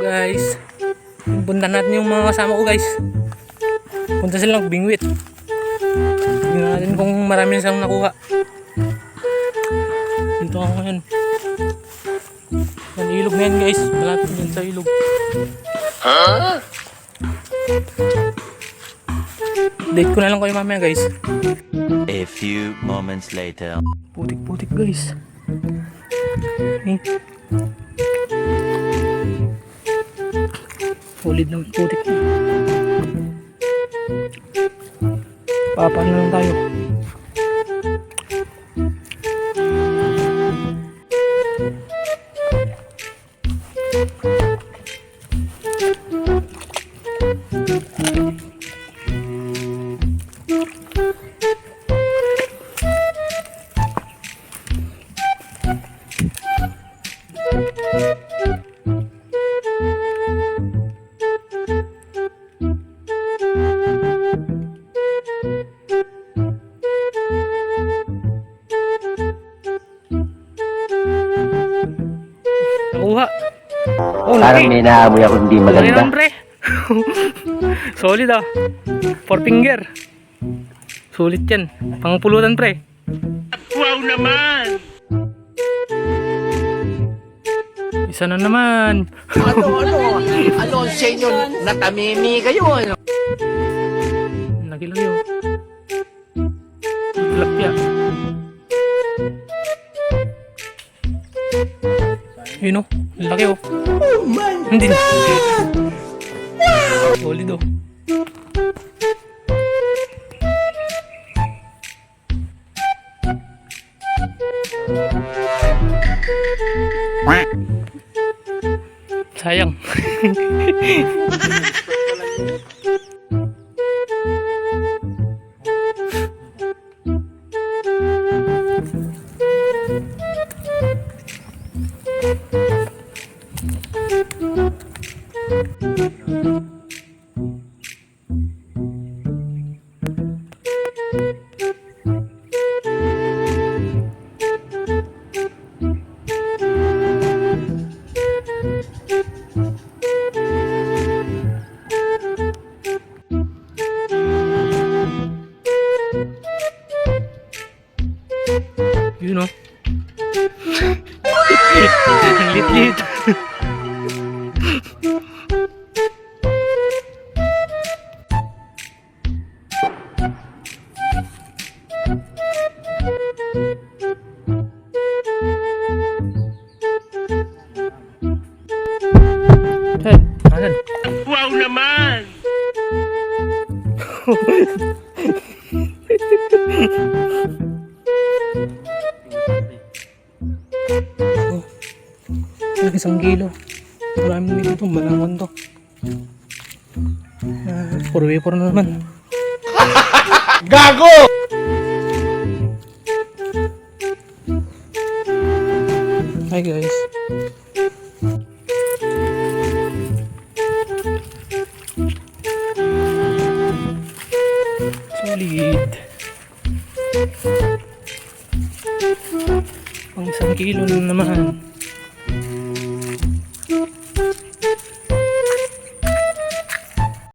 guys. Punta natin yung mga kasama ko guys. Punta sila ng bingwit. Tingnan natin kung marami silang nakuha. Dito ako ngayon. Yan ilog na yan guys. Malapit yan sa ilog. Update ko na lang kayo mamaya guys. A few moments later. Putik-putik guys. Eh. Solid ng putik. Papaano lang tayo. Nakuha. Oh, Parang laki. may naamoy ako hindi Laki maganda. naman pre. Solid ah. Four finger. Sulit yan. Pangpulutan pre. Wow naman! Isa na naman. Ano, ano? Ano sa inyo? Natamimi kayo, ano? Lagi-lagi oh. Yun oh. Laki oh. Oh my Hindi na. Solid oh. Sayang. Yun oh. Ang lit-lit. Hey, asan? Wow naman! Lagi isang kilo. Marami nito ito, malangon to. Uh, puro vapor na naman. Gago! Hi guys. Solid. Pang isang kilo na naman.